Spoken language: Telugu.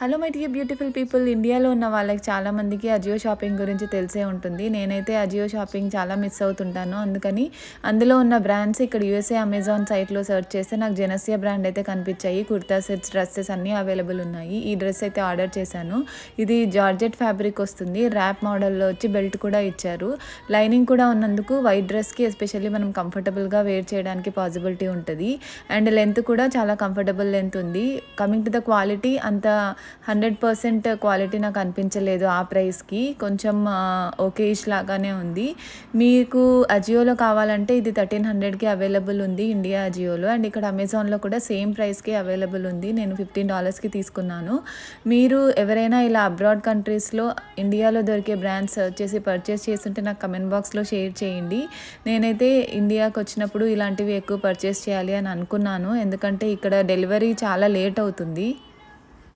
Hello my dear beautiful people ఇండియాలో ఉన్న వాళ్ళకి చాలామందికి అజియో షాపింగ్ గురించి తెలిసే ఉంటుంది. నేనైతే అజియో షాపింగ్ చాలా మిస్ అవుతుంటాను. అందుకని అందులో ఉన్న బ్రాండ్స్ ఇక్కడ యూఎస్ఏ అమెజాన్ సైట్లో సెర్చ్ చేస్తే నాకు జెనసియా బ్రాండ్ అయితే కనిపించాయి. కుర్తా సెట్స్ డ్రెస్సెస్ అన్నీ అవైలబుల్ ఉన్నాయి. ఈ డ్రెస్ అయితే ఆర్డర్ చేశాను. ఇది జార్జెట్ ఫ్యాబ్రిక్ వస్తుంది. ర్యాప్ మోడల్లో వచ్చి బెల్ట్ కూడా ఇచ్చారు. లైనింగ్ కూడా ఉన్నందుకు వైట్ డ్రెస్కి ఎస్పెషల్లీ మనం కంఫర్టబుల్గా వేర్ చేయడానికి పాసిబిలిటీ ఉంటుంది. అండ్ లెంత్ కూడా చాలా కంఫర్టబుల్ లెంత్ ఉంది. కమింగ్ టు ద క్వాలిటీ అంత హండ్రెడ్ పర్సెంట్ క్వాలిటీ నాకు అనిపించలేదు ఆ ప్రైస్కి. కొంచెం ఓకేష్ లాగానే ఉంది. మీకు అజియోలో కావాలంటే ఇది థర్టీన్ హండ్రెడ్కి అవైలబుల్ ఉంది ఇండియా అజియోలో. అండ్ ఇక్కడ అమెజాన్లో కూడా సేమ్ ప్రైస్కి అవైలబుల్ ఉంది. నేను ఫిఫ్టీన్ డాలర్స్కి తీసుకున్నాను. మీరు ఎవరైనా ఇలా అబ్రాడ్ కంట్రీస్లో ఇండియాలో దొరికే బ్రాండ్స్ వచ్చేసి పర్చేస్ చేస్తుంటే నాకు కమెంట్ బాక్స్లో షేర్ చేయండి. నేనైతే ఇండియాకి వచ్చినప్పుడు ఇలాంటివి ఎక్కువ పర్చేస్ చేయాలి అని అనుకున్నాను. ఎందుకంటే ఇక్కడ డెలివరీ చాలా లేట్ అవుతుంది.